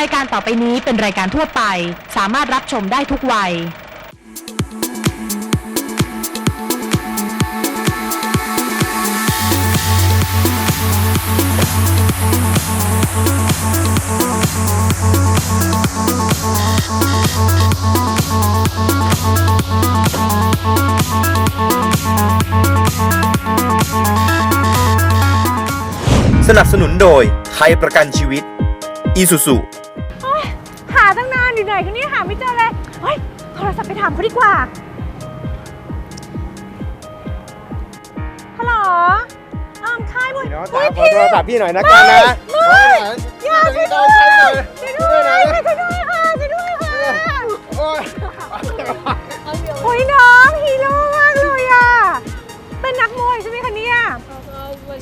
รายการต่อไปนี้เป็นรายการทั่วไป สามารถรับชมได้ทุกวัย สนับสนุนโดยไทยประกันชีวิต อีสุส กันเนี่ยหาไม่เจอเลย เฮ้ย โทรศัพท์ไปถามเขาดีกว่า ฮัลโหลออมค่ายบุญเดี๋ยวเฮ้ตายมขอโทรศัพท์พี่หน่อยนะกันนะไม่อย่าช่วยด้วยช่วยด้วยช่วยด้วยค่ะช่วยด้วยค่ะโอ้ยโอ้ยน้องฮีโร่มากเลยอะ เป็นนักมวยใช่ไหมคะเนี่ย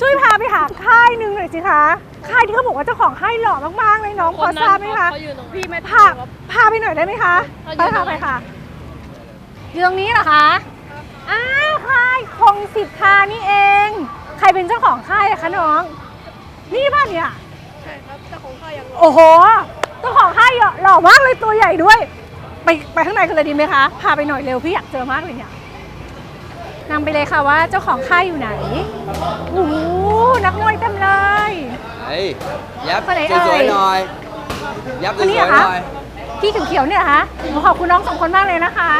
ช่วยพาไปหาค่ายหนึ่งหน่อยสิคะ ค่ายที่เขาบอกว่าเจ้าของค่ายหล่อมากๆเลยน้องพอทราบไหมคะเขาอยู่ตรงพี่ไม่พาพาไปหน่อยได้ไหมคะไปค่ะไปค่ะ อยู่ตรงนี้เหรอคะอ้าวค่ายคงสิทธานี่เอง ใครเป็นเจ้าของค่ายอะคะน้อง นี่ป่ะเนี่ยใช่ครับเจ้าของค่ายยังรอโอ้โหเจ้าของค่ายหล่อมากเลยตัวใหญ่ด้วย ไปไปข้างในกันเลยดีไหมคะพาไปหน่อยเร็วพี่อยากเจอมากเลยเนี่ยนำไปเลยค่ะว่าเจ้าของค่ายอยู่ไหน โอ้โหนักมวยเต็มเลย เฮ้ยยับคนไหนเอ่ย สวยๆหน่อย ยับคนนี้สเหรวอยๆคะหน่อย พี่เขียวๆเนี่ยเหรอคะหนูขอบคุณน้องสองคนมากเลยนะคะ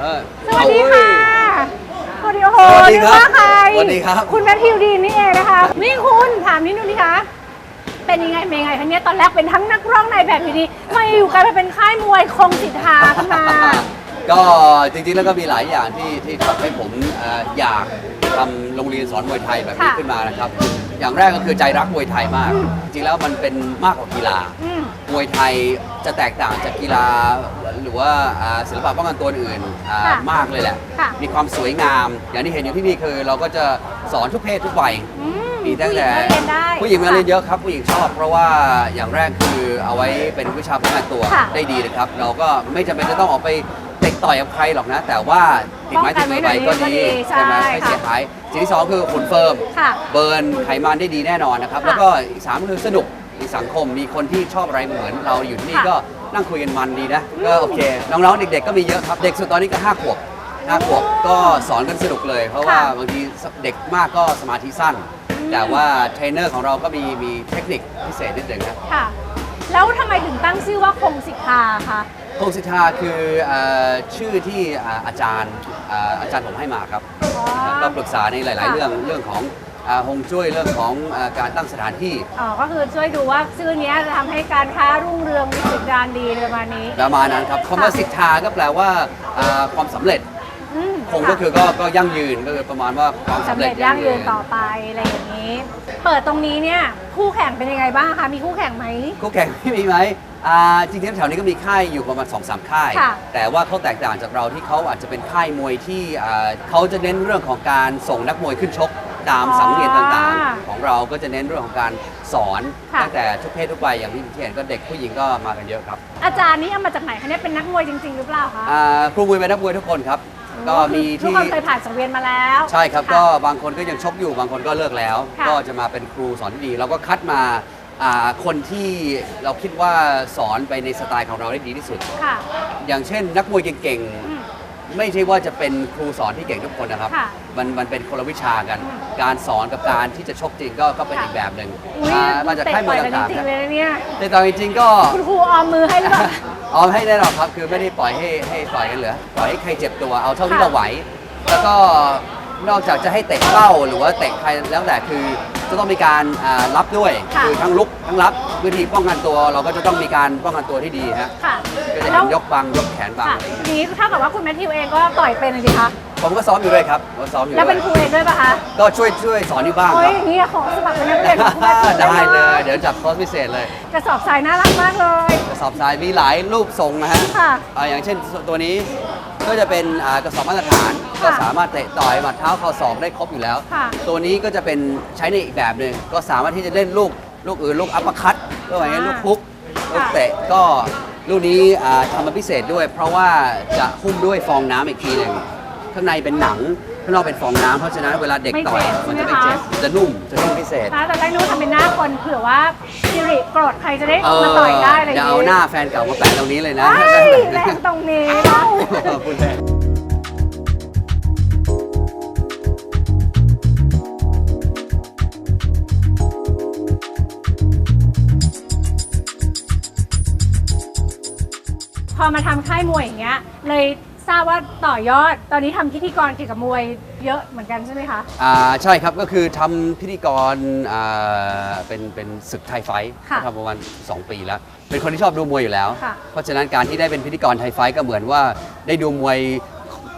เออ สวัสดีค่ะ สวัสดีโอ้โหสวัสดีนึกครับว่าใครสวัสดีครับ คุณแมทธิวดีนนี่เองนะคะ นี่คุณถามนิดนึงดิคะ เป็นยังไงเป็นยังไงคะเนี่ยตอนแรกเป็นทั้งนักร้องในแบบอยู่ดีมาอยู่กลายมาเป็นค่ายมวยคงสิทธาขึ้นมา ก็จริงๆแล้วก็มีหลายอย่างที่ที่ทำให้ผมเอ่ออยากทำโรงเรียนสอนมวยไทยแบบนี้ค่ะขึ้นมานะครับ อย่างแรกก็คือใจรักมวยไทยมาก จริงๆแล้วมันเป็นมากกว่ากีฬา อืม มวยไทยจะแตกต่างจากกีฬาหรือว่าอ่าศิลปะป้องกันตัวอื่นอ่าค่ะมากเลยแหละ ค่ะมีความสวยงาม อย่างที่เห็นอยู่ที่นี่คือ เราก็จะสอนทุกเพศทุกวัยอืมมีตั้งแต่ผู้หญิงก็เรียนได้ผู้หญิงมาเรียนเยอะครับผู้หญิงชอบ เพราะว่าอย่างแรกคือเอาไว้เป็นวิชาป้องกันตัวค่ะได้ดีนะครับ เราก็ไม่จำเป็นจะต้องออกไปเตะต่อยกับใครหรอกนะ แต่ว่าติดไม้ติดมือไปก็ดีป้องกันไว้หน่อยก็ดีใช่ไหมใช่ไม่เสียหายสิ่งที่สองคือขุนเฟิร์มค่ะเบิร์นไขมันได้ดีแน่นอนนะครับค่ะแล้วก็อีกสามคือสนุกมีสังคมมีคนที่ชอบอะไรเหมือนเราอยู่ที่นี่ค่ะก็นั่งคุยกันมันดีนะก็โอเคน้องๆเด็ก ๆ ก็มีเยอะครับเด็กสุดตอนนี้ก็ห้าขวบห้าขวบก็สอนกันสนุกเลย เพราะว่าค่ะบางทีเด็กมากก็สมาธิสั้น แต่ว่าเทรนเนอร์ของเราก็มีมีเทคนิคพิเศษนิดหนึ่งครับค่ะ แล้วทำไมถึงตั้งชื่อว่าคงสิทธาคะ พงศิทาคือเอ่อชื่อที่อ่าอาจารย์อ่าอาจารย์ผมให้มาครับอ๋อก็ปรึกษาในหลายๆค่ะเรื่องเรื่องของอ่าฮงจุ้ยเรื่องของอ่าการตั้งสถานที่อ๋อก็คือช่วยดูว่าชื่อเนี้ยจะทำให้การค้ารุ่งเรืองมีกิจการดีประมาณนี้ประมาณนั้นครับคำว่าสิทธาก็แปลว่าอ่าความสำเร็จอืม คงก็คือก็ก็ยั่งยืนก็คือประมาณว่าความสำสำเร็เร็จจยั่งยืนต่อไปอะไรอย่างนี้ เปิดตรงนี้เนี่ยคู่แข่งเป็นยังไงบ้างคะมีคู่แข่งไหม คู่แข่งที่มีไหมอ่าจริงๆแถวนี้ก็มีค่ายอยู่ประมาณ2อสค่าย ค่ะแต่ว่าเขาแตกต่างจากเราที่เขาอาจจะเป็นค่ายมวยที่อ่าเขาจะเน้นเรื่องของการส่งนักมวยขึ้นชกตามสังเวียนต่างๆ ของเราก็จะเน้นเรื่องของการสอนค่ะ ตั้งแต่ทุกเพศทุกวัยอย่างที่เห็นก็เด็กผู้หญิงก็มากันเยอะครับอาจารย์นี่เอามาจากไหนคะเนี่ยเป็นนักมวยจริง ๆ หรือเปล่าคะ อ่าครูมวยเป็นนักมวยทุกคนครับ ก็มีทุกที่คนเคยผ่านสังเวียนมาแล้ว ใช่ครับะก็บางคนก็ยังชกอยู่บางคนก็เลิกแล้ว ค่ะ ก็จะมาเป็นครูสอนที่ดี เราก็คัดมาอ่าคนที่เราคิดว่าสอนไปในสไตล์ของเราได้ดีที่สุด ค่ะ อย่างเช่น นักมวยเก่งอืม ๆ ไม่ใช่ว่าจะเป็นครูสอนที่เก่งทุกคนนะครับ ค่ะมันมันเป็นคนละวิชากัน อืม การสอนกับการที่จะชกจริงก็ก็เป็นค่ะอีกแบบหนึ่งอุ้ยอ่ามาจากเตะค่ายมต่วอยยกันจต่างริงๆๆเลยนะเนี่ย แต่ตอนจริงๆก็ คุณครูออมมือให้หรือเปล่า เอาให้ได้หรอกครับคือไม่ได้ปล่อยให้ให้ปล่อยกันเหลือปล่อยให้ใครเจ็บตัวเอาเท่าที่ค่ะเราไหว แล้วก็นอกจากจะให้เตะเป้าหรือว่าเตะใครแล้วแต่คือจะต้องมีการอ่ารับด้วยค่ะอทั้งลุกทั้งรับวิธีป้องกันตัว เราก็จะต้องมีการป้องกันตัวที่ดีฮะค่ะก็จะแล้เห็วนยกบังยกแขนบังค่ะอะไรอย่างทีเงี้ยนี้เท่ากับว่าคุณแมทธิวเองก็ต่อยเป็นสิคะ ผมก็ซ้อมอยู่ด้วยครับผมก็ซ้อมอยู่แล้วด้เป็วนยครูเองด้วยป่ะคะก็ช่วยช่วยสอนอยู่บ้างโอ้คยรับอย่างนี้ขอสมัครเป็นนักเรียนของคุณแมทธิวได้เลย เดี๋ยวจัดคอร์สพิเศษเลยกระสอบทรายน่ารักมากเลย กระสอบทรายมีหลายรูปทรงนะฮะค่ะอ่าอย่างเช่นตัวนี้ก็จะเป็นอ่ากระสอบมาตรฐานค่ะก็สามารถเตะต่อยหมัดเท้าเข่าศอกได้ครบอยู่แล้ว ค่ะ ตัวนี้ก็จะเป็นใช้ในอีกแบบหนึ่งก็สามารถที่จะเล่นลูกลูกอื่นลูกอัปเปอร์คัตก็หมายถึงลูกฮุก ลูกเตะก็ลูกนี้อ่าทำมาพิเศษด้วย เพราะว่าจะหุ้มด้วยฟองน้ำอีกทีหนึ่ง ข้างในเป็นหนัง ข้างนอกเป็นฟองน้ำเพราะฉะนั้นเวลาเด็กต่อยไม่มันเจ็บจะไม่เจ็บใช่ไหมคะจะนุ่มจะนุ่มพิเศษนะแต่แรกนึกว่าทำเป็นหน้าคนเผื่อว่าสิริโกรธใครจะได้เออมาต่อยได้อะไรออย่าย่างเอานี้หน้าแฟนเก่ามาแปะตรงนี้เลยนะ เฮ้ยแรงตรงนี้นะพูดเล่นพอมาทำค่ายมวยอย่างเงี้ย เลย ทราบว่าต่อยอด ตอนนี้ทำพิธีกรเกี่ยวกับมวยเยอะเหมือนกันใช่ไหมคะ อ่าใช่ครับก็คือทำพิธีกรอ่าเป็นเป็นศึกไทยไฟท์ค่ะ ทำประมาณ2 ปีแล้ว เป็นคนที่ชอบดูมวยอยู่แล้ว ค่ะ เพราะฉะนั้นการที่ได้เป็นพิธีกรไทยไฟท์ก็เหมือนว่าได้ดูมวย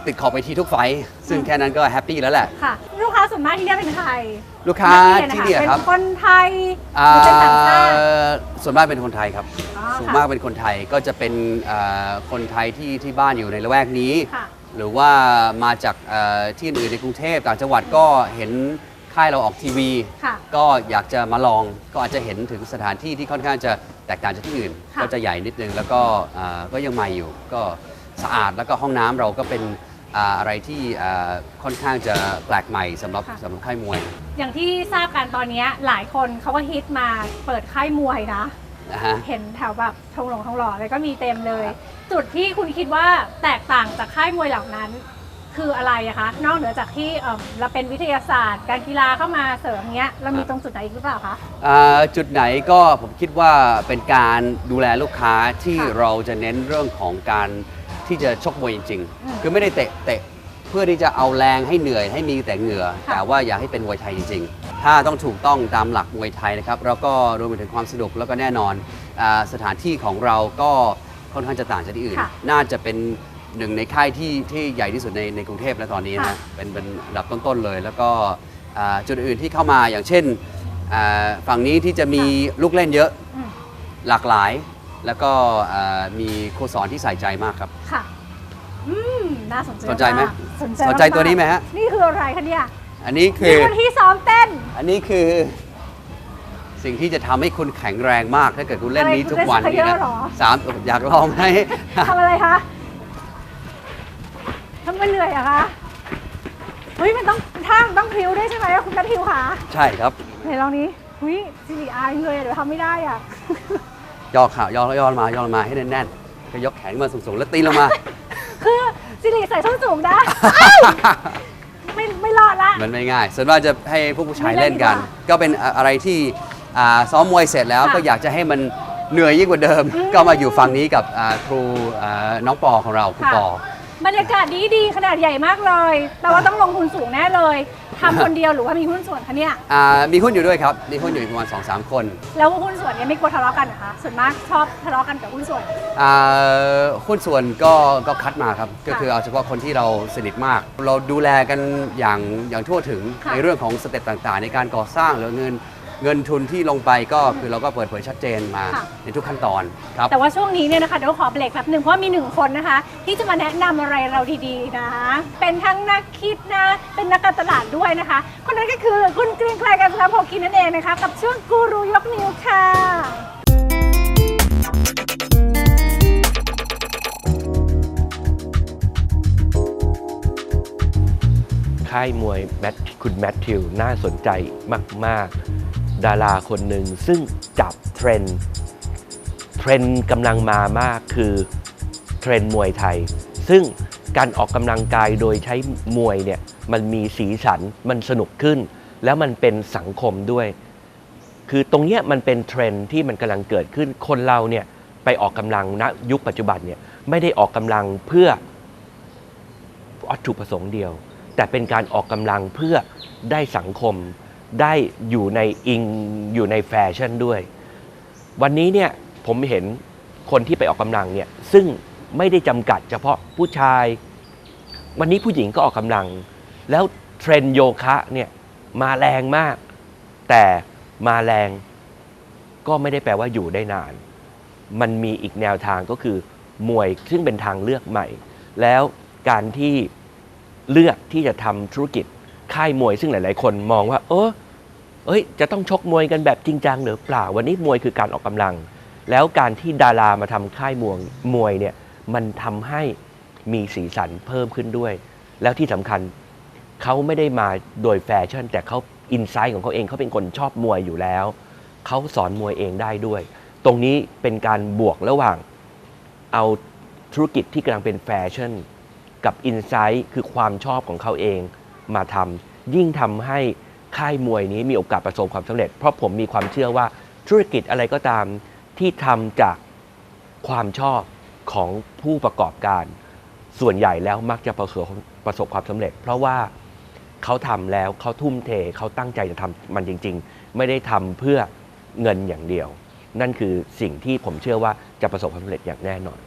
ติดขอบไปทีทุกไฟท์ซึ่งแค่นั้นก็แฮปปี้แล้วแหละ ค่ะลูกค้า ส่วนมากที่เนี่ยเป็นใครลูกค้านักที่เรียนเนี่ยนะคะครับ เป็นคนไทยหอ่ารือเป็นต่างชาติส่วนมากเป็นคนไทยครับ อ๋อส่วนค่ะ มากเป็นคนไทยก็จะเป็นอ่าคนไทยที่ที่บ้านอยู่ในละแวกนี้ ค่ะ หรือว่ามาจากเอ่อที่อื่นในกรุงเทพต่างจังหวัดก็เห็นค่ายเราออกทีวี ค่ะก็อยากจะมาลองก็อาจจะเห็นถึงสถานที่ที่ค่อนข้างจะแตกต่างจากที่อื่น ค่ะ ก็จะใหญ่นิดนึงแล้วก็อ่าก็ยังใหม่อยู่ ก็สะอาดแล้วก็ห้องน้ำเราก็เป็น อ่าอะไรที่อ่าค่อนข้างจะแปลกใหม่สำหรับสำหรับค่ายมวย อย่างที่ทราบกันตอนเนี้ยหลายคนเขาก็ฮิตมาเปิดค่ายมวยนะนะฮะเห็นแถวแบบทงหลงทองหล่ออะไรก็มีเต็มเลย จุดที่คุณคิดว่าแตกต่างจากค่ายมวยเหล่านั้นคืออะไรอะคะ นอกเหนือจากที่เอิ่มเราเป็นวิทยาศาสตร์ การกีฬาเข้ามาเสริมเงี้ย เรามีตรงจุดไหนอีกหรือเปล่าคะอ่าจุดไหนก็ผมคิดว่าเป็นการดูแลลูกค้าที่ค่ะเราจะเน้นเรื่องของการ ที่จะชกมวยจริงอืมๆคือไม่ได้เตะเตะเพื่อที่จะเอาแรงให้เหนื่อยให้มีแต่เหงื่อค่ะแต่ว่าอยากให้เป็นมวยไทยจริง ๆ ถ้าต้องถูกต้องตามหลักมวยไทยนะครับแล้วก็รวมไปถึงความสนุกแล้วก็แน่นอนอาสถานที่ของเราก็ค่อนข้างจะต่างจากที่อื่น ค่ะน่าจะเป็นหนึ่งในค่ายที่ที่ใหญ่ที่สุดในในกรุงเทพและตอนนี้นะค่ะ เป็นเป็นอันดับต้นๆเลย แล้วก็อ่าจุดอื่นที่เข้ามาอย่างเช่นอ่าฝั่งนี้ที่จะมีลูกเล่นเยอะ อืม หลากหลาย แล้วก็อ่ามีครูสอนที่ใส่ใจมากครับ ค่ะอืมน่าสนใจสนใจไหมากสนใจสนใจากๆตัวนี้ไหมฮะ นี่คืออะไรคะเนี่ยอันนี้คืนี่อคนที่ซ้อมเต้นอันนี้คือ สิ่งที่จะทำให้คุณแข็งแรงมาก ถ้าเกิดคุณเล่นนี้ทุกวันอะไรคุณนี้เล่นนะสเกเยอร์เหรอสามอยากลองไหม ทำอะไรคะทำไมเหนื่อยอะคะเฮ้ยมันต้องท่ามันต้องพริ้วด้วยใช่ไหมอะคุณนัททิวคะใช่ครับ ไหนลองนี้หุยสิริอายเลยอะเดี๋ยวทำไม่ได้อะ ย่อขาย่อย่อลงมาย่อลงมาให้แน่นๆก็ยกแขนมาสูงๆแล้วตีลงมา คือสิริใส่ส้นสูงได้ไม่ไม่รอดละมันไม่ง่ายส่วนมากจะให้พวกผู้ชายไม่เล่เล่นนกันดีกว่าก็เป็นอะไรที่อ่าซ้อมมวยเสร็จแล้วค่ะก็อยากจะให้มันเหนื่อยยิ่งกว่าเดิมอืมก็มาอยู่ฝั่งนี้กับอ่าครูอ่าน้องปอของเราครูค่ะปอ บรรยากาศดีดีๆขนาดใหญ่มากเลยแปลว่าต้องลงทุนสูงแน่เลยทำคนเดียวหรือว่ามีหุ้นส่วนคะเนี่ย อ่ามีหุ้นอยู่ด้วยครับ มีหุ้นอยู่ประมาณ2อสคนแล้วหุ้นส่วนเนี่ยไม่กลัวทะเลาะกันเหรอคะ ส่วนมากชอบทะเลาะกันกับหุ้นส่วน อ่าหุ้นส่วนก็ก็คัดมาครับ ก็คือเอาเฉพาะคนที่เราสนิทมาก เราดูแลกันอย่างอย่างทั่วถึงค่ะ ในเรื่องของสเต็ปต่างๆ ในการก่อสร้างหรือเงิน เงินทุนที่ลงไปก็คือเราก็เปิดเผยชัดเจนมาค่ะ ในทุกขั้นตอนครับ แต่ว่าช่วงนี้เนี่ยนะคะเดี๋ยวขอเบรกแป๊บหนึ่งเพราะว่ามีหนึ่งคนนะคะ ที่จะมาแนะนำอะไรเราดีๆนะเป็นทั้งนักคิดนะเป็นนักการตลาดด้วยนะคะ คนนั้นก็คือคุณเกรียงไกรกันทพกินนั่นเองนะคะกับช่วงกูรูยกนิ้วค่ะ ค่ายมวยแมทคุณแมทธิวน่าสนใจมาก ๆ ดาราคนหนึ่งซึ่งจับเทรนด์เทรนด์กำลังมามากคือเทรนด์มวยไทย ซึ่งการออกกำลังกายโดยใช้มวยเนี่ยมันมีสีสันมันสนุกขึ้น แล้วมันเป็นสังคมด้วย คือตรงเนี้ยมันเป็นเทรนด์ที่มันกำลังเกิดขึ้นคนเราเนี่ยไปออกกำลังณยุคปัจจุบันเนี่ยไม่ได้ออกกำลังเพื่อวัตถุประสงค์เดียว แต่เป็นการออกกำลังเพื่อได้สังคม ได้อยู่ในอิงอยู่ในแฟชั่นด้วย วันนี้เนี่ยผมเห็นคนที่ไปออกกำลังเนี่ยซึ่งไม่ได้จำกัดเฉพาะผู้ชาย วันนี้ผู้หญิงก็ออกกำลัง แล้วเทรนโยคะเนี่ยมาแรงมาก แต่มาแรงก็ไม่ได้แปลว่าอยู่ได้นาน มันมีอีกแนวทางก็คือ มวยซึ่งเป็นทางเลือกใหม่ แล้วการที่เลือกที่จะทำธุรกิจค่ายมวยซึ่งหลาย ๆ คนมองว่า เออ เอ้ยจะต้องชกมวยกันแบบจริงจังหรือเปล่า วันนี้มวยคือการออกกำลัง แล้วการที่ดารามาทำค่ายมวยมวยเนี่ยมันทำให้มีสีสันเพิ่มขึ้นด้วย แล้วที่สำคัญเขาไม่ได้มาโดยแฟชั่น แต่เขาอินไซต์ของเขาเองเขาเป็นคนชอบมวยอยู่แล้วเขาสอนมวยเองได้ด้วย ตรงนี้เป็นการบวกระหว่างเอาธุรกิจที่กำลังเป็นแฟชั่น กับอินไซต์คือความชอบของเขาเองมาทำยิ่งทำให้ ค่ายมวยนี้มีโอกาสประสบความสำเร็จ เพราะผมมีความเชื่อว่าธุรกิจอะไรก็ตามที่ทำจากความชอบของผู้ประกอบการ ส่วนใหญ่แล้วมักจะประสบประสบความสำเร็จ เพราะว่าเขาทำแล้วเขาทุ่มเทเขาตั้งใจจะทำมันจริง ๆ ไม่ได้ทำเพื่อเงินอย่างเดียว นั่นคือสิ่งที่ผมเชื่อว่าจะประสบความสำเร็จอย่างแน่นอน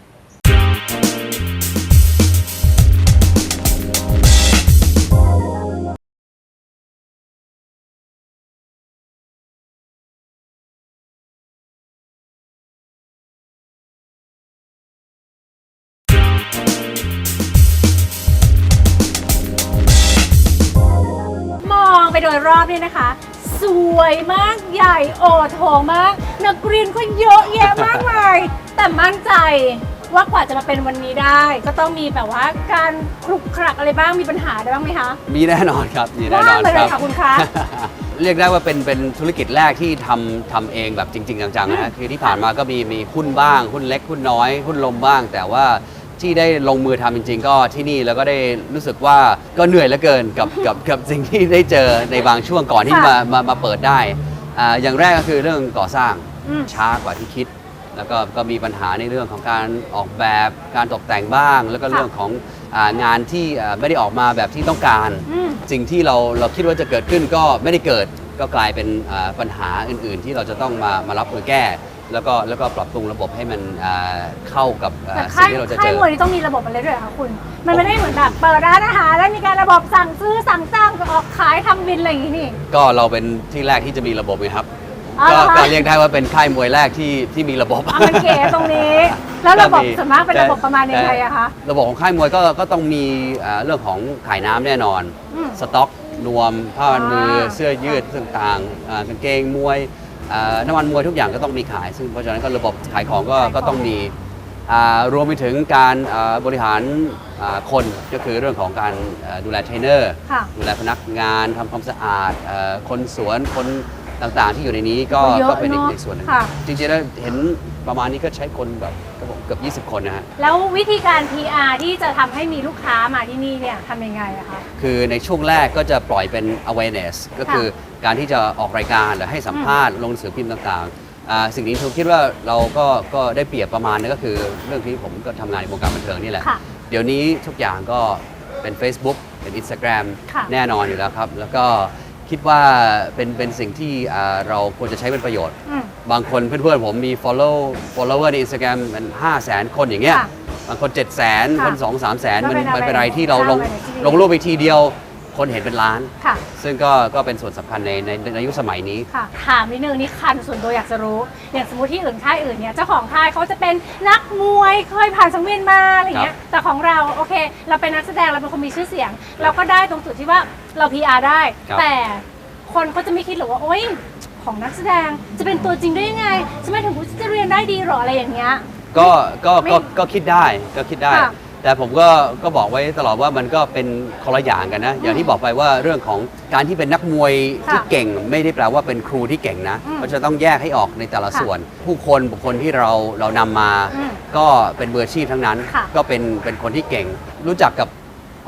วยมากใหญ่โอโถงมาก นักเรียนก็เยอะแยะมากมายแต่มั่นใจว่ากว่าจะมาเป็นวันนี้ได้ ก็ต้องมีแบบว่าการคลุกคลักอะไรบ้างมีปัญหาได้บ้างไหมคะมีแน่นอนครับมีแน่นอนว่ามาคเลรัยบค่ะคุณคะ เรียกได้ว่าเป็นเป็นธุรกิจแรกที่ทำทำเองแบบจริง ๆ จังๆนะฮะคือที่ผ่านมาก็มีมีหุ้นบ้าง หุ้นเล็กหุ้นน้อย หุ้นลมบ้าง แต่ว่า ที่ได้ลงมือทำจริง ๆ ก็ที่นี่แล้วก็ได้รู้สึกว่าก็เหนื่อยเหลือเกินกับกับกับสิ่งที่ได้เจอในบางช่วงก่อนที่ค่ะมามามาเปิดได้อ่าอย่างแรกก็คือเรื่องก่อสร้างอืมช้ากว่าที่คิด แล้วก็ก็มีปัญหาในเรื่องของการออกแบบการตกแต่งบ้าง แล้วก็เรื่องของอางานที่อ่าไม่ได้ออกมาแบบที่ต้องการอืมสิ่งที่เราเราคิดว่าจะเกิดขึ้นก็ไม่ได้เกิดก็กลายเป็นอ่าปัญหาอื่น ๆ ที่เราจะต้องมามารับมือแก้ แล้วก็แล้วก็ปรับปรุงระบบให้มันอ่าเข้ากับอ่าแต่สิ่ค่างยที่เราจะค่าเจยอ มวยนี่ต้องมีระบบอะไรด้วยเหรอคะคุณ มันไม่ได้เหมือนแบบเปิดร้านอาหารแล้วมีการระบบสั่งซื้อสั่งจ้างออกขายทำบินอะไรอย่างนี้นี่ ก็เราเป็นที่แรกที่จะมีระบบไงครับอ๋อก็เหรอคะ ก็เรียกได้ว่าเป็นค่ายมวยแรกที่ที่มีระบบอะมันเก๋ตรงนี้ แล้วระบบก็มีส่วนมากเป็นระบบประมาณยังไงอะคะระบบของค่ายมวยก็ก็ต้องมีอ่าเรื่องของขายน้ำแน่นอน อืม สต็อกนวมผ้าพันมืออ่าเสื้อยืดต่างๆอ่ากางเกงมวยอ่า น้ำมันมวยทุกอย่างก็ต้องมีขาย ซึ่งเพราะฉะนั้นก็ระบบขายของก็ก็ต้องมีอ่ารวมไปถึงการอ่าบริหารอ่าคนก็คือเรื่องของการอ่าดูแลเทรนเนอร์ค่ะดูแลพนักงานทำความสะอาดเอ่อคนสวนคนต่างๆ ที่อยู่ในนี้ก็เยอะก็เป็นอีกเนอะอีกส่วนหนึ่งค่ะจริงๆแล้วเห็นประมาณนี้ก็ใช้คนแบบก็บอก เกือบ20 คนนะฮะ แล้ววิธีการ PR ที่จะทำให้มีลูกค้ามาที่นี่เนี่ยทำยังไงอะคะ คือในช่วงแรกก็จะปล่อยเป็น awareness ก็คือการที่จะออกรายการหรือให้สัมภาษณ์ลงหนังสือพิมพ์ต่างๆอ่าสิ่งนี้ผมคิดว่าเราก็ก็ได้เปรียบประมาณนึงก็คือ เรื่องที่ผมก็ทำงานในวงการบันเทิงนี่แหละ ค่ะ เดี๋ยวนี้ทุกอย่างก็เป็น Facebook เป็น Instagram ค่ะ แน่นอนอยู่แล้วครับ แล้วก็ คิดว่าเป็นเป็นสิ่งที่อ่าเราควรจะใช้เป็นประโยชน์ อืม บางคนเพื่อนๆผมมี follow follower ใน Instagram มัน5 0 0 0 0 0 คนอย่างเงี้ย ค่ะบางคน 7 0 0 0 0 0ค่ะคน2 3 0 0 0 0ก็มันเป็นมันเป็นอะไรอะไรที่เราลงสร้าง awareness ที่ดี ลงรูปไปทีเดียว คนเห็นเป็นล้าน ค่ะ ซึ่งก็ก็เป็นส่วนสำคัญในในในยุคสมัยนี้ ค่ะถามนิดนึงนี่คันส่วนตัวอยากจะรู้ อย่างสมมติที่อื่นค่ายอื่นเนี่ยเจ้าของค่ายเขาจะเป็นนักมวยเคยผ่านสังเวียนมาอะไรอย่างเงี้ยแต่ของเราโอเค เราเป็นนักแสดงเราเป็นคนมีชื่อเสียง เราก็ได้ตรงจุดที่ว่าเรา PR ได้ ครับ แต่คนเขาจะไม่คิดหรอกว่าโอ๊ยของนักแสดงจะเป็นตัวจริงได้ยังไงจะไม่ถึงกูจะเรียนได้ดีหรออะไรอย่างเงี้ย ก็ก็ไม่ก็ก็คิดได้ก็คิดได้ ค่ะ แต่ผมก็ก็บอกไว้ตลอดว่ามันก็เป็นคนละอย่างกันนะ อย่างที่บอกไปว่าเรื่องของการที่เป็นนักมวยที่ค่ะเก่ง ไม่ได้แปลว่าเป็นครูที่เก่งนะอืมก็จะต้องแยกให้ออกในแต่ละค่ะส่วน ผู้คนบุคคลที่เราเรานำมาอืมก็เป็นมืออาชีพทั้งนั้น ค่ะ ก็เป็นเป็นคนที่เก่ง รู้จักกับ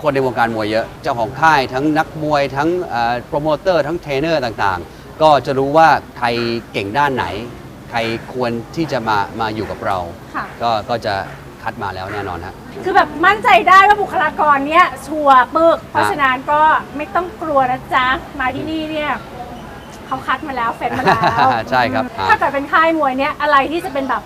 คนในวงการมวยเยอะ เจ้าของค่ายทั้งนักมวยทั้งโปรโมเตอร์ทั้งเทรนเนอร์ต่างๆ ก็จะรู้ว่าใครเก่งด้านไหน ใครควรที่จะมามาอยู่กับเรา ค่ะ ก็ก็จะ คัดมาแล้วแน่นอนฮะ คือแบบมั่นใจได้ว่าบุคลากรเนี้ยชัวร์ปึก เพราะฉะนั้นก็ไม่ต้องกลัวนะจ๊ะ มาที่นี่เนี่ยเขาคัดมาแล้วเฟ้นมาแล้วใช่ครับ ถ้าเกิดเป็นค่ายมวยเนี่ยอะไรที่จะเป็นแบบ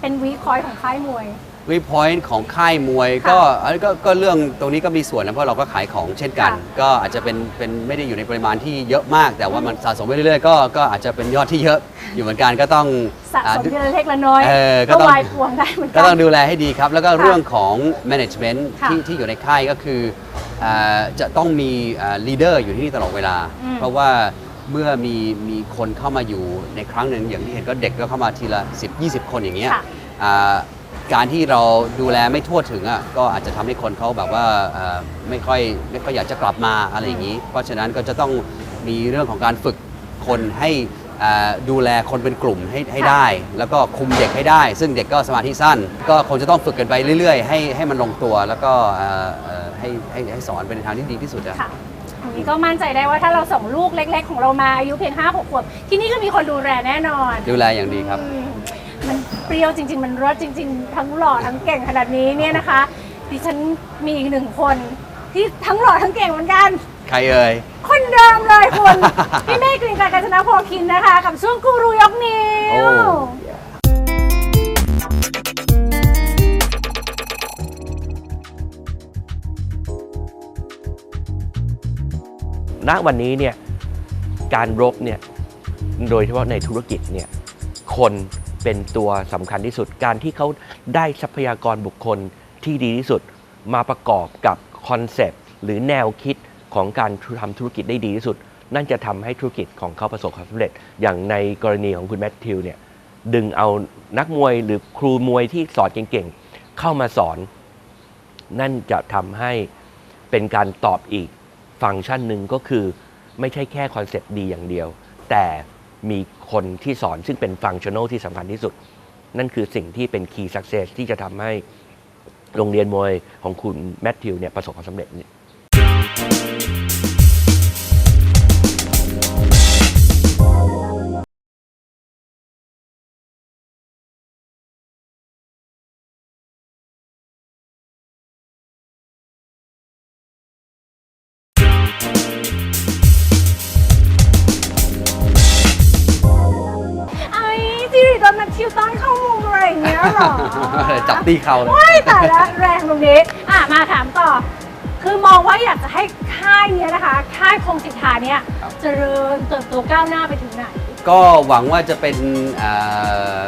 เป็นวีคอยของค่ายมวย วีพอยต์ของค่ายมวยค่ะก็อันนี้ก็ก็เรื่องตรงนี้ก็มีส่วนนะเพราะเราก็ขายของเช่นกันค่ะก็อาจจะเป็นเป็นไม่ได้อยู่ในปริมาณที่เยอะมาก แต่ว่ามันสะสมไปเรื่อยๆก็ก็อาจจะเป็นยอดที่เยอะอยู่เหมือนกันก็ต้องสะอ่าสมทีละเล็กละน้อยเออก็ก็ต้องวายพวงได้เหมือนกัก็ต้องดูแลให้ดีครับ แล้วก็ค่ะเรื่องของ management ค่ะที่ที่อยู่ในค่ายก็คืออ่าจะต้องมีลีดเดอร์อยู่ที่นี่ตลอดเวลา อืม เพราะว่าเมื่อมีมีคนเข้ามาอยู่ในครั้งหนึ่งอย่างที่เห็นก็เด็กก็เข้ามาทีละ 10 20 คนอย่างเงี้ย ค่ะ อ่า การที่เราดูแลไม่ทั่วถึงอะก็อาจจะทำให้คนเขาแบบว่าเอ่อไม่ค่อยไม่ค่อยอยากจะกลับมาอะไรอย่างนี้ เพราะฉะนั้นก็จะต้องมีเรื่องของการฝึกคนให้เอ่อดูแลคนเป็นกลุ่มให้ให้ได้ แล้วก็คุมเด็กให้ได้ ซึ่งเด็กก็สมาธิสั้น ก็คงจะต้องฝึกกันไปเรื่อยๆ ให้ให้มันลงตัวแล้วก็เอ่อเอ่อให้ให้ให้สอนไปในทางที่ดีที่สุดอะค่ะอันนี้ก็มั่นใจได้ว่าถ้าเราส่งลูกเล็ก ๆ ของเรามาอายุเพียง5 6ขวบที่นี่ก็มีคนดูแลแน่นอน ดูแลอย่างดีครับ อืมมัน เปรี้ยวจริง ๆ มันรสจริง ๆ ทั้งหล่อทั้งเก่งขนาดนี้เนี่ยนะคะ ดิฉันมีอีกหนึ่งคน ที่ทั้งหล่อทั้งเก่งเหมือนกัน ใครเอ่ย คนเดิมเลยคุณ พี่เมฆกลิ่นกาญจนโพคินนะคะ กับช่วงกูรูยกนิ้โอ้ ว ณวันนี้เนี่ยการรบเนี่ยโดยเฉพาะในธุรกิจเนี่ยคน เป็นตัวสำคัญที่สุด การที่เขาได้ทรัพยากรบุคคลที่ดีที่สุด มาประกอบกับคอนเซปต์หรือแนวคิดของการทำธุรกิจได้ดีที่สุด นั่นจะทำให้ธุรกิจของเขาประสบความสำเร็จ อย่างในกรณีของคุณแมทธิวเนี่ยดึงเอานักมวยหรือครูมวยที่สอนเก่งๆ เข้ามาสอน นั่นจะทำให้เป็นการตอบอีกฟังก์ชันหนึ่งก็คือ ไม่ใช่แค่คอนเซปต์ดีอย่างเดียว แต่มี คนที่สอนซึ่งเป็นฟังชั่นอลที่สำคัญที่สุด นั่นคือสิ่งที่เป็นคีย์สักเซสที่จะทำให้โรงเรียนมวยของคุณแมทธิวเนี่ยประสบความสำเร็จ ตีเข่าเลยว้ายแต่ละแรงตรงนี้ อะมาถามต่อ คือมองว่าอยากจะให้ค่ายเนี้ยนะคะ ค่ายคงสิทธาเนี้ยครับ เจริญเติบโตก้าวหน้าไปถึงไหน ก็หวังว่าจะเป็นเอ่อ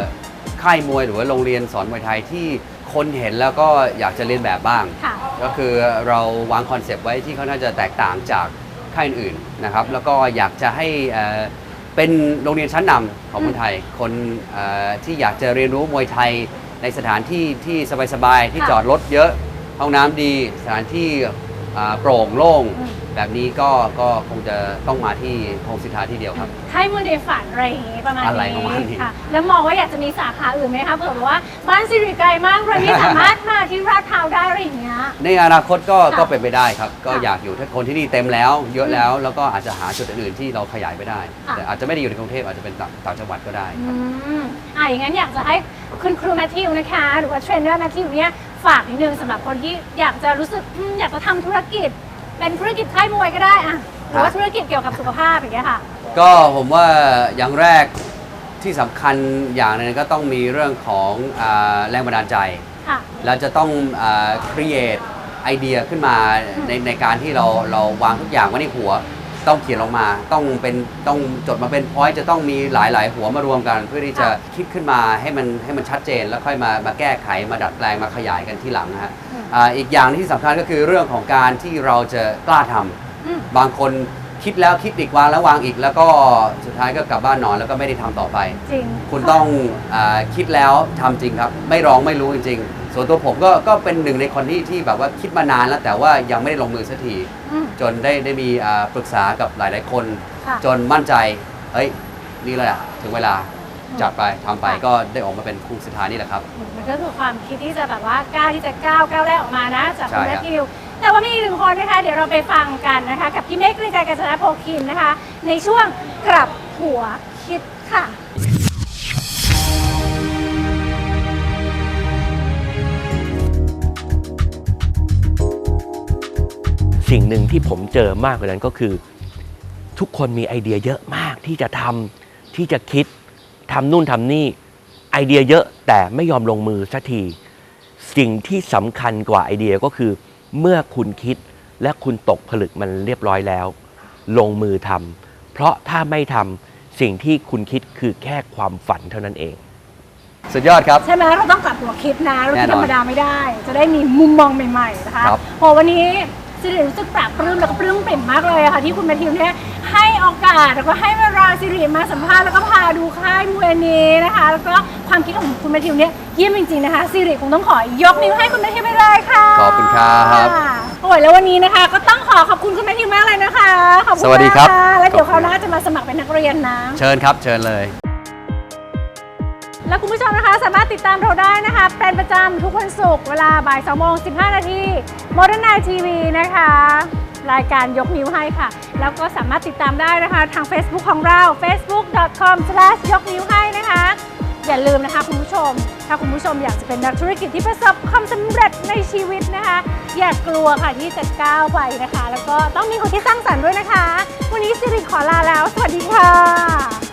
ค่ายมวยหรือว่าโรงเรียนสอนมวยไทยที่คนเห็นแล้วก็อยากจะเรียนแบบบ้าง ค่ะ ก็คือเราวางคอนเซปต์ไว้ที่เขาน่าจะแตกต่างจากค่ายอื่นๆนะครับ แล้วก็อยากจะให้เอ่อเป็นโรงเรียนชั้นนำของคนไทย คนเอ่อที่อยากจะเรียนรู้มวยไทย ในสถานที่ที่สบายๆที่ค่ะจอดรถเยอะ ห้องน้ำดี สถานที่อ่าโปร่งโล่ง อืม แบบนี้ก็ก็คงจะต้องมาที่โฮมสิทธาที่เดียวครับ ค่ายมวยในฝันอะไรอย่างงี้ประมาณอะไรนี้ประมาณนี้ค่ะ แล้วมองว่าอยากจะมีสาขาอื่นไหมคะเผื่อแบบว่าบ้านสิริไกลมากเลยไม่สามารถมาที่ราชพร้าวได้อะไรอย่างเงี้ย ในอนาคตก็ค่ะก็เป็นไปได้ครับ ก็ค่ะอยากอยู่ถ้าคนที่นี่เต็มแล้ว เยอะแล้วแล้วก็อาจจะหาจุดอื่นๆที่เราขยายไปได้ ค่ะ แต่อาจจะไม่ได้อยู่ในกรุงเทพอาจจะเป็นต่างต่างจังหวัดก็ได้ อืมอะอย่างนั้นอยากจะให้คุณครูแมทธิวนะคะ หรือว่าเทรนเนอร์แมทธิวเนี่ยฝากนิดนึงสำหรับคนที่อยากจะรู้สึกอืมอยากจะทำธุรกิจ เป็นธุรกิจค่ายมวยก็ได้อะหรือว่าธุรกิจเกี่ยวกับสุขภาพอย่างเงี้ยค่ะ ก็ผมว่าอย่างแรกที่สำคัญอย่างหนึงก็ต้องมีเรื่องของอาแรงบันดาลใจ ค่ะแล้วจะต้องอ่า create ไอเดียขึ้นมาในในการที่เราเราวางทุกอย่างไว้ในหัว ต้องเขียนลงมาต้องเป็นต้องจดมาเป็นพอยต์จะต้องมีหลาย ๆ หัวมารวมกัน เพื่อที่จะค่ะคิดขึ้นมาให้มันให้มันชัดเจน แล้วค่อยมามาแก้ไขมาดัดแปลงมาขยายกันที่หลังนะฮะอืมอ่าอีกอย่างที่สำคัญก็คือเรื่องของการที่เราจะกล้าทำอืม บางคนคิดแล้วคิดอีกวางแล้ววางอีก แล้วก็สุดท้ายก็กลับบ้านนอนแล้วก็ไม่ได้ทำต่อไป จริง คุณต้องอาคิดแล้วทำจริงครับ ไม่ร้องไม่รู้จริงๆ ส่วนตัวผมก็ก็เป็นหนึ่งในคนที่ที่แบบว่าคิดมานานแล้ว แต่ว่ายังไม่ได้ลงมือสักที อืม จนได้ได้มีอ่าปรึกษากับหลาย ๆ คน ค่ะ จนมั่นใจเฮ้ยนี่เลยอะถึงเวลาจัดไปทำไปค่ะ ก็ได้ออกมาเป็นครูสุดท้ายนี่แหละครับ มันก็คือความคิดที่จะแบบว่ากล้าที่จะก้าวก้าวแรกออกมานะจากคุณใช่แมครับทธิวแต่ว่ามีอีกหนึ่งคนนะคะเดี๋ยวเราไปฟังกันนะคะ กับพี่เมฆกฤษการกัญจนโพคินนะคะ ในช่วงกลับหัวคิดค่ะ งหนึ่งที่ผมเจอมากกว่านั้นก็คือ ทุกคนมีไอเดียเยอะมากที่จะทำที่จะคิดทำนู่นทำนี่ไอเดียเยอะแต่ไม่ยอมลงมือสักที สิ่งที่สำคัญกว่าไอเดียก็คือ เมื่อคุณคิดและคุณตกผลึกมันเรียบร้อยแล้ว ลงมือทำเพราะถ้าไม่ทำสิ่งที่คุณคิดคือแค่ความฝันเท่านั้นเอง สุดยอดครับ ใช่ไหมเราต้องกลับหัวคิดนะเราแน่คิดนอนธรรมดาไม่ได้ จะได้มีมุมมองใหม่ๆนะคะครับโหวันนี้ สิริรู้สึกปลาบปลื้มแล้วก็ปลื้มปริ่มมากเลยอะค่ะ ที่คุณแมทธิวเนี่ยให้โอโอกาสแล้วก็ให้เวลาสิริมาสัมภาษณ์แล้วก็พาดูค่ายมวยอันนี้นะคะ แล้วก็ความคิดของคุณแมทธิวเนี่ยเยี่ยมจริงๆนะคะสิริคงต้องขอยกนิ้วให้คุณแมทธิวไปเลยค่ะขอบคุณครับโอ้ยแล้ววันนี้นะคะ ก็ต้องขอขอบคุณคุณแมทธิวมากเลยนะคะขอบคุณสวัสดีครับ มากค่ะแล้วเดี๋ยวคราวหน้าจะมาสมัครเป็นนักเรียนนะ เชิญครับ เชิญเลย แล้วคุณผู้ชมนะคะสามารถติดตามเราได้นะคะ เป็นประจำทุกวันศุกร์เวลาบ่าย2โมง15 นาที Modern Night TV นะคะ รายการยกนิ้วให้ค่ะ แล้วก็สามารถติดตามได้นะคะทาง Facebook ของเรา facebook.com/ ยกนิ้วให้นะคะ อย่าลืมนะคะคุณผู้ชม ถ้าคุณผู้ชมอยากจะเป็นนักธุรกิจที่ประสบความสำเร็จในชีวิตนะคะ อย่ากลัวค่ะที่จะก้าวไปนะคะ แล้วก็ต้องมีคนที่สร้างสรรค์ด้วยนะคะ วันนี้สิริขอลาแล้ว สวัสดีค่ะ